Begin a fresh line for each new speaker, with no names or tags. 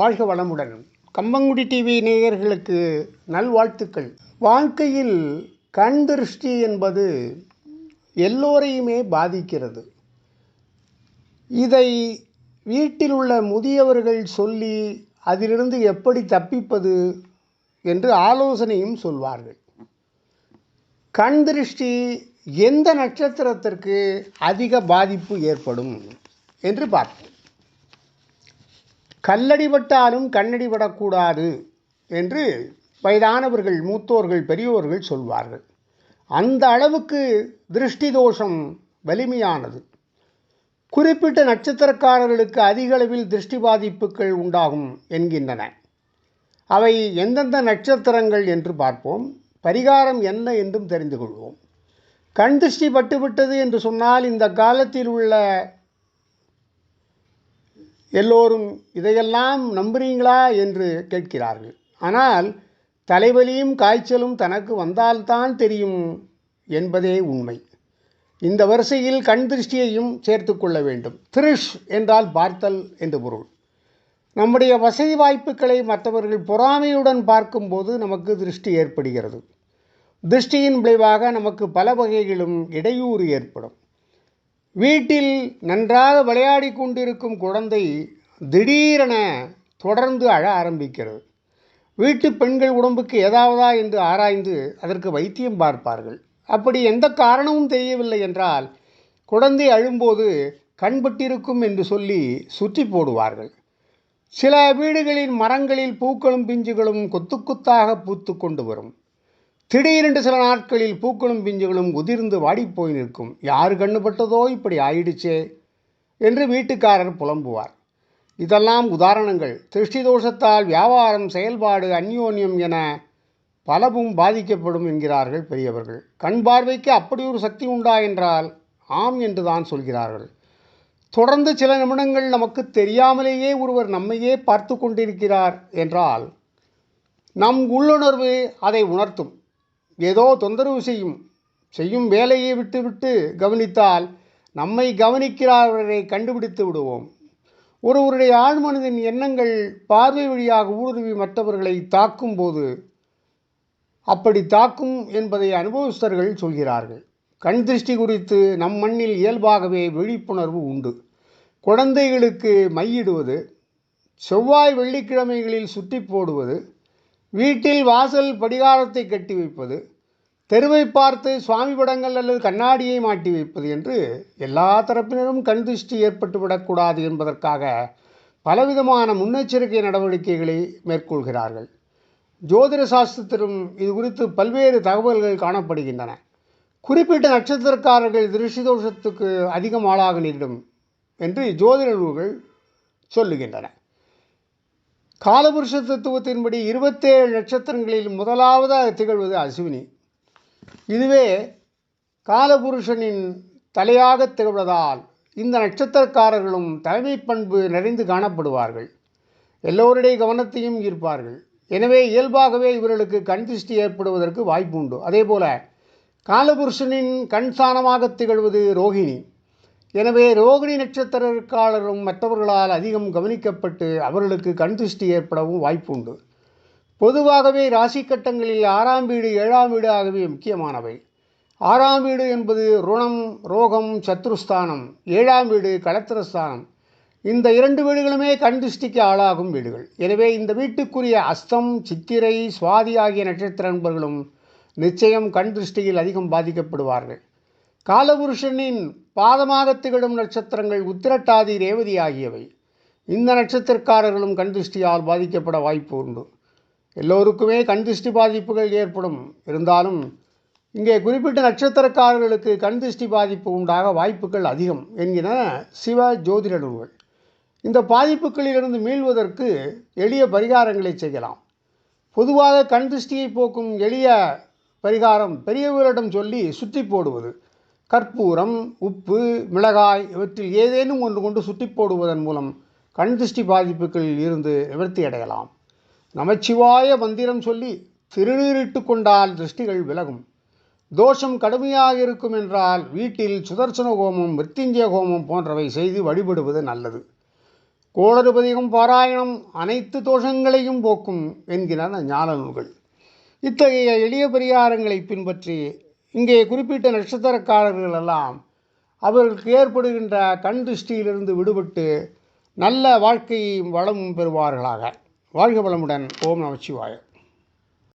வாழ்க வளமுடன். கம்பங்குடி டிவி நேயர்களுக்கு நல்வாழ்த்துக்கள். வாழ்க்கையில் கண் திருஷ்டி என்பது எல்லோரையுமே பாதிக்கிறது. இதை வீட்டில் உள்ள முதியவர்கள் சொல்லி அதிலிருந்து எப்படி தப்பிப்பது என்று ஆலோசனையும் சொல்வார்கள். கண் திருஷ்டி எந்த நட்சத்திரத்திற்கு அதிக பாதிப்பு ஏற்படும் என்று பார்ப்போம். கல்லடிபட்டாலும் கண்ணடிபடக்கூடாது என்று வயதானவர்கள் மூத்தோர்கள் பெரியோர்கள் சொல்வார்கள். அந்த அளவுக்கு திருஷ்டி தோஷம் வலிமையானது. குறிப்பிட்ட நட்சத்திரக்காரர்களுக்கு அதிக அளவில் திருஷ்டி பாதிப்புகள் உண்டாகும் என்கின்றன. அவை எந்தெந்த நட்சத்திரங்கள் என்று பார்ப்போம். பரிகாரம் என்ன என்றும் தெரிந்து கொள்வோம். கண் திருஷ்டி பட்டுவிட்டது என்று சொன்னால் இந்த காலத்தில் உள்ள எல்லோரும் இதையெல்லாம் நம்புறீங்களா என்று கேட்கிறார்கள். ஆனால் தலைவலியும் காய்ச்சலும் தனக்கு வந்தால்தான் தெரியும் என்பதே உண்மை. இந்த வரிசையில் கண் திருஷ்டியையும் சேர்த்து கொள்ள வேண்டும். திருஷ் என்றால் பார்த்தல் என்று பொருள். நம்முடைய வசதி வாய்ப்புகளை மற்றவர்கள் பொறாமையுடன் பார்க்கும்போது நமக்கு திருஷ்டி ஏற்படுகிறது. திருஷ்டியின் விளைவாக நமக்கு பல வகைகளும் இடையூறு ஏற்படும். வீட்டில் நன்றாக விளையாடி கொண்டிருக்கும் குழந்தை திடீரென தொடர்ந்து அழ ஆரம்பிக்கிறது. வீட்டு பெண்கள் உடம்புக்கு ஏதாவதா என்று ஆராய்ந்து அதற்கு வைத்தியம் பார்ப்பார்கள். அப்படி எந்த காரணமும் தெரியவில்லை என்றால் குழந்தை அழும்போது கண்பட்டிருக்கும் என்று சொல்லி சுற்றி போடுவார்கள். சில வீடுகளின் மரங்களில் பூக்களும் பிஞ்சுகளும் கொத்து கொத்தாக பூத்து கொண்டு வரும். திடீரென்று சில நாட்களில் பூக்களும் பிஞ்சுகளும் உதிர்ந்து வாடிப்போய் நிற்கும். யார் கண்ணுபட்டதோ இப்படி ஆயிடுச்சே என்று வீட்டுக்காரர் புலம்புவார். இதெல்லாம் உதாரணங்கள். திருஷ்டி தோஷத்தால் வியாபாரம் செயல்பாடு அந்யோன்யம் என பலவும் பாதிக்கப்படும் என்கிறார்கள் பெரியவர்கள். கண் பார்வைக்கு அப்படி ஒரு சக்தி உண்டா என்றால் ஆம் என்று தான் சொல்கிறார்கள். தொடர்ந்து சில நிமிடங்கள் நமக்கு தெரியாமலேயே ஒருவர் நம்மையே பார்த்து கொண்டிருக்கிறார் என்றால் நம் உள்ளுணர்வு அதை உணர்த்தும். ஏதோ தொந்தரவு செய்யும் செய்யும் வேலையை விட்டுவிட்டு கவனித்தால் நம்மை கவனிக்கிறார்களை கண்டுபிடித்து விடுவோம். ஒருவருடைய ஆழ்மனதின் எண்ணங்கள் பார்வை வழியாக ஊடுருவி மற்றவர்களை தாக்கும்போது அப்படி தாக்கும் என்பதை அனுபவஸ்தர்கள் சொல்கிறார்கள். கண் திருஷ்டி குறித்து நம் மண்ணில் இயல்பாகவே விழிப்புணர்வு உண்டு. குழந்தைகளுக்கு மையிடுவது செவ்வாய் வெள்ளிக்கிழமைகளில் சுற்றி போடுவது வீட்டில் வாசல் படிகாரத்தை கட்டி வைப்பது தெருவை பார்த்து சுவாமி படங்கள் அல்லது கண்ணாடியை மாட்டி வைப்பது என்று எல்லா தரப்பினரும் கண் திருஷ்டி ஏற்பட்டுவிடக்கூடாது என்பதற்காக பலவிதமான முன்னெச்சரிக்கை நடவடிக்கைகளை மேற்கொள்கிறார்கள். ஜோதிட சாஸ்திரத்திலும் இது குறித்து பல்வேறு தகவல்கள் காணப்படுகின்றன. குறிப்பிட்ட நட்சத்திரக்காரர்கள் திருஷ்டி தோஷத்துக்கு அதிகம் ஆளாக நேரிடும் என்று ஜோதிட நூல்கள் சொல்லுகின்றன காலபுருஷ தத்துவத்தின்படி இருபத்தேழு நட்சத்திரங்களில் முதலாவதாக திகழ்வது அஸ்வினி. இதுவே காலபுருஷனின் தலையாக திகழ்வதால் இந்த நட்சத்திரக்காரர்களும் தலைமை பண்பு நிறைந்து காணப்படுவார்கள். எல்லோருடைய கவனத்தையும் ஈர்ப்பார்கள். எனவே இயல்பாகவே இவர்களுக்கு கண் திருஷ்டி ஏற்படுவதற்கு வாய்ப்பு உண்டு அதேபோல காலபுருஷனின் கண் சாணமாக திகழ்வது ரோகிணி எனவே ரோகிணி நட்சத்திரக்காரரும் மற்றவர்களால் அதிகம் கவனிக்கப்பட்டு அவர்களுக்கு கண் திருஷ்டி ஏற்படவும் வாய்ப்பு உண்டு பொதுவாகவே ராசி கட்டங்களில் ஆறாம் வீடு ஏழாம் வீடு ஆகவே முக்கியமானவை. ஆறாம் வீடு என்பது ருணம் ரோகம் சத்ருஸ்தானம். ஏழாம் வீடு களத்திரஸ்தானம் இந்த இரண்டு வீடுகளுமே கண் திருஷ்டிக்கு ஆளாகும் வீடுகள். எனவே இந்த வீட்டுக்குரிய அஸ்தம் சித்திரை சுவாதி ஆகிய நட்சத்திர நண்பர்களும் நிச்சயம் கண் திருஷ்டியில் அதிகம் பாதிக்கப்படுவார்கள். காலபுருஷனின் பாதமாக திகழும் நட்சத்திரங்கள் உத்திரட்டாதி ரேவதி ஆகியவை. இந்த நட்சத்திரக்காரர்களும் கண் திருஷ்டியால் பாதிக்கப்பட வாய்ப்பு உண்டு. எல்லோருக்குமே கண் திருஷ்டி பாதிப்புகள் ஏற்படும். இருந்தாலும் இங்கே குறிப்பிட்ட நட்சத்திரக்காரர்களுக்கு கண் திருஷ்டி பாதிப்பு உண்டாக வாய்ப்புகள் அதிகம் என்கிற சிவ ஜோதிட நூல்கள் இந்த பாதிப்புகளிலிருந்து மீள்வதற்கு எளிய பரிகாரங்களை செய்யலாம். பொதுவாக கண் திருஷ்டியை போக்கும் எளிய பரிகாரம் பெரியவர்களிடம் சொல்லி சுற்றி போடுவது. கற்பூரம் உப்பு மிளகாய் இவற்றில் ஏதேனும் ஒன்று கொண்டு சுட்டி போடுவதன் மூலம் கண் திருஷ்டி பாதிப்புகளில் இருந்து நிவர்த்தி அடையலாம். நமச்சிவாய மந்திரம் சொல்லி திருநீரிட்டு கொண்டால் திருஷ்டிகள் விலகும். தோஷம் கடுமையாக இருக்கும் என்றால் வீட்டில் சுதர்சன ஹோமம் மிருத்திஞ்சய ஹோமம் போன்றவை செய்து வழிபடுவது நல்லது. கோளறுபதிகம் பாராயணம் அனைத்து தோஷங்களையும் போக்கும் என்கின்றன ஞான நூல்கள் இத்தகைய எளிய பரிகாரங்களை பின்பற்றி இங்கே குறிப்பிட்ட நட்சத்திரக்காரர்கள் எல்லாம் அவர்களுக்கு ஏற்படுகின்ற கண் திருஷ்டியிலிருந்து விடுபட்டு நல்ல வாழ்க்கையும் வளமும் பெறுவார்களாக. வாழ்க வளமுடன். ஓம் நமச்சிவாய